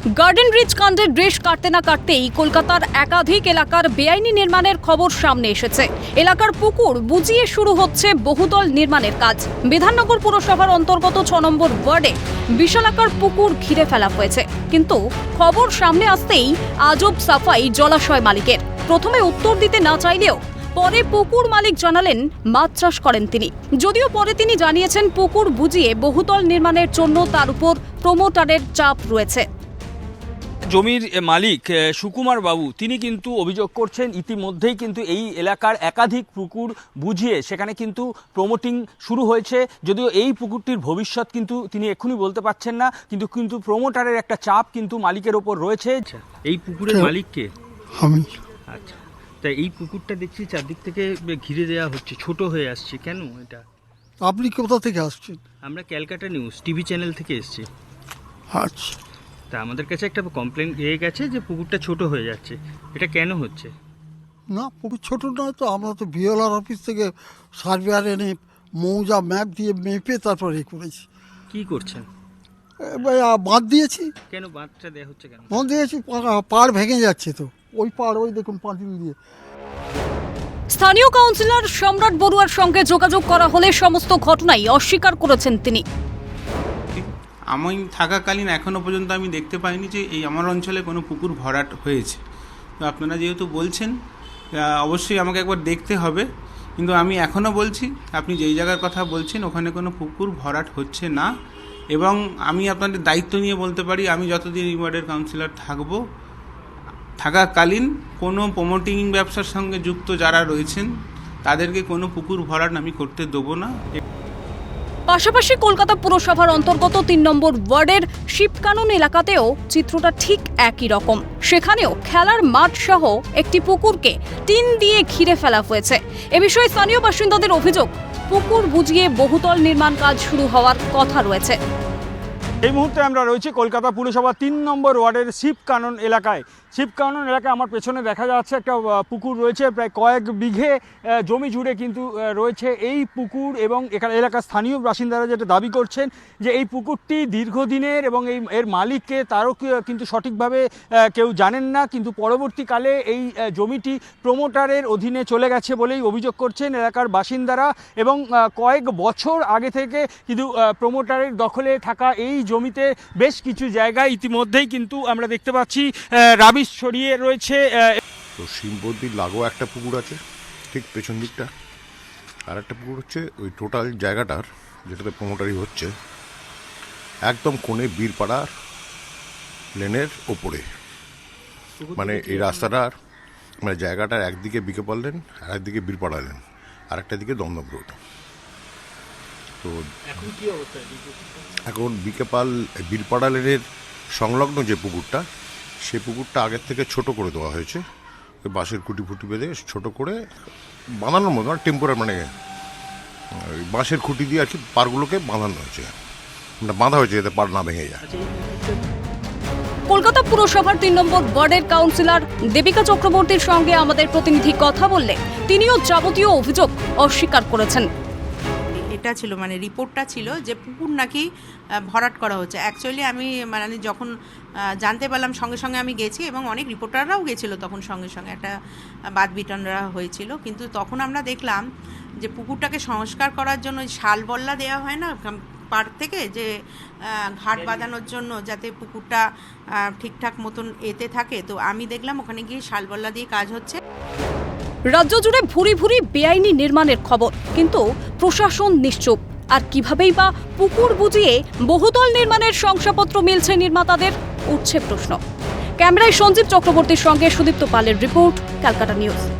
Garden rich কাণ্ডের dress কাটতে না কাটতেই কলকাতার একাধিক এলাকার বেআইনি নির্মাণের খবর সামনে এসেছে। এলাকার পুকুর বুজিয়ে শুরু হচ্ছে বহুতল নির্মাণের কাজ। বিধাননগর পুরসভার অন্তর্গত ছ নম্বর ওয়ার্ডে বিশালাকার পুকুর ঘিরে ফেলা হয়েছে। কিন্তু খবর সামনে আসতেই আজব সাফাই জলাশয় মালিকের। প্রথমে উত্তর দিতে না চাইলেও পরে পুকুর মালিক জানালেন, মাছ চাষ করেন তিনি। যদিও পরে তিনি জানিয়েছেন, পুকুর বুঝিয়ে বহুতল নির্মাণের জন্য তার উপর প্রমোটারের চাপ রয়েছে। জমির মালিক সুকুমার বাবু তিনি কিন্তু অভিযোগ করছেন ইতিমধ্যেই কিন্তু এই এলাকার একাধিক পুকুর বুঝিয়ে সেখানে কিন্তু প্রমোটিং শুরু হয়েছে। যদিও এই পুকুরটির ভবিষ্যৎ কিন্তু তিনি এক্ষুনি বলতে পারছেন না কিন্তু কিন্তু প্রমোটারের একটা চাপ কিন্তু মালিকের ওপর রয়েছে। এই পুকুরের মালিককে আমি। আচ্ছা। তা এই পুকুরটা দেখছি চারদিক থেকে ঘিরে দেওয়া হচ্ছে ছোট হয়ে আসছে কেন এটা? আপনি কোথা থেকে আসছেন? আমরা ক্যালকাটা নিউজ টিভি চ্যানেল থেকে এসেছি। আচ্ছা। তা আমাদের কাছে একটা কমপ্লেন এয়ে গেছে যে পুকুরটা ছোট হয়ে যাচ্ছে। এটা কেন হচ্ছে? না পুকুর ছোট নয় তো আমরা তো বিএলআর অফিস থেকে সার্ভেয়ার এনে মৌজা ম্যাপ দিয়ে মেপে তারপর এ করেছি। কি করছেন? বাঁধ দিয়েছি। কেন বাঁধটা দেওয়া হচ্ছে কেন? বাঁধ দিয়েছি পাড় ভেঙে যাচ্ছে তো। ওই পাড় ওই দেখুন পাঁচিল দিয়ে। স্থানীয় কাউন্সিলর সম্রাট বড়ুয়ার সঙ্গে যোগাযোগ করা হলে সমস্ত ঘটনাই অস্বীকার করেছেন তিনি। আমি থাকাকালীন এখনও পর্যন্ত আমি দেখতে পাইনি যে এই আমার অঞ্চলে কোনো পুকুর ভরাট হয়েছে। তো আপনারা যেহেতু বলছেন অবশ্যই আমাকে একবার দেখতে হবে। কিন্তু আমি এখনও বলছি, আপনি যেই জায়গার কথা বলছেন, ওখানে কোনো পুকুর ভরাট হচ্ছে না। এবং আমি আপনাদের দায়িত্ব নিয়ে বলতে পারি, আমি যতদিন এই ওয়ার্ডের কাউন্সিলর থাকব, থাকাকালীন কোনো প্রমোটিং ব্যবসার সঙ্গে যুক্ত যারা রয়েছেন, তাদেরকে কোনো পুকুর ভরাট আমি করতে দেবো না। পাশাপাশি কলকাতা পুরসভার অন্তর্গত তিন নম্বর ওয়ার্ডের শিবকানন এলাকাতেও চিত্রটা ঠিক একই রকম। সেখানেও খেলার মাঠ সহ একটি পুকুরকে টিন দিয়ে ঘিরে ফেলা হয়েছে। এ বিষয়ে স্থানীয় বাসিন্দাদের অভিযোগ, পুকুর বুঝিয়ে বহুতল নির্মাণ কাজ শুরু হওয়ার কথা রয়েছে। এই মুহূর্তে আমরা রয়েছি কলকাতা পুরসভা তিন নম্বর ওয়ার্ডের শিবকানন এলাকায়। শিবকানন এলাকায় আমার পেছনে দেখা যাচ্ছে একটা পুকুর রয়েছে প্রায় কয়েক বিঘে জমি জুড়ে কিন্তু রয়েছে এই পুকুর এবং এখানে এলাকার স্থানীয় বাসিন্দারা যেটা দাবি করছেন যে এই পুকুরটি দীর্ঘদিনের এবং এই এর মালিককে তারও কিন্তু সঠিকভাবে কেউ জানেন না কিন্তু পরবর্তীকালে এই জমিটি প্রমোটারের অধীনে চলে গেছে বলেই অভিযোগ করছেন এলাকার বাসিন্দারা এবং কয়েক বছর আগে থেকে কিন্তু প্রমোটারের দখলে থাকা এই জমিতে বেশ কিছু জায়গায় ইতিমধ্যেই কিন্তু আমরা দেখতে পাচ্ছি আহ, রাবিশ ছড়িয়ে রয়েছে তো শিববদ্দির লাগোয়া একটা পুকুর আছে ঠিক পেছন দিকটা। আর একটা পুকুর হচ্ছে ওই টোটাল জায়গাটার যেটাতে প্রমোটারি হচ্ছে একদম কোণে বীরপাড়ার লেনের ওপরে। মানে এই রাস্তাটার মানে জায়গাটার একদিকে বিকেপাল লেন আর একদিকে বীরপাড়া লেন আর একটা দিকে দমদম রোড। তো এখন বিকেপাল বীরপাড়া লেনের সংলগ্ন যে পুকুরটা সেই পুকুরটা আগের থেকে ছোট করে দেওয়া হয়েছে। ওই বাঁশের খুঁটি ফুটি বেঁধে ছোট করে বাঁধানোর মতো টেম্পোরার মানে ওই বাঁশের খুঁটি দিয়ে আর কি পারগুলোকে বাঁধানো হয়েছে। মানে বাঁধা হয়েছে যাতে পার না ভেঙে যায়। কলকাতা পুরসভার তিন নম্বর ওয়ার্ডের কাউন্সিলর দেবিকা চক্রবর্তীর সঙ্গে আমাদের প্রতিনিধি কথা বললে তিনিও যাবতীয় অভিযোগ অস্বীকার করেছেন। এটা ছিল মানে রিপোর্টটা ছিল যে পুকুর নাকি ভরাট করা হচ্ছে। অ্যাকচুয়ালি আমি মানে যখন জানতে পারলাম সঙ্গে সঙ্গে আমি গেছি এবং অনেক রিপোর্টাররাও গেছিল তখন সঙ্গে সঙ্গে। একটা বাদ বিটনরা হয়েছিল। কিন্তু তখন আমরা দেখলাম যে পুকুরটাকে সংস্কার করার জন্য ওই শাল বল্লা দেওয়া হয় না পার্ক থেকে যে ঘাট বাঁধানোর জন্য যাতে পুকুরটা ঠিকঠাক মতন এতে থাকে। তো আমি দেখলাম ওখানে গিয়ে শালবল্লা দিয়ে কাজ হচ্ছে। রাজ্য জুড়ে ভুরি ভুরি বেআইনি নির্মাণের খবর। কিন্তু প্রশাসন নিশ্চুপ। আর কিভাবেই বা পুকুর বুঝিয়ে বহুতল নির্মাণের শংসাপত্র মিলছে নির্মাতাদের, উঠছে প্রশ্ন। ক্যামেরায় সঞ্জীব চক্রবর্তীর সঙ্গে সুদীপ্ত পালের রিপোর্ট, ক্যালকাটা নিউজ।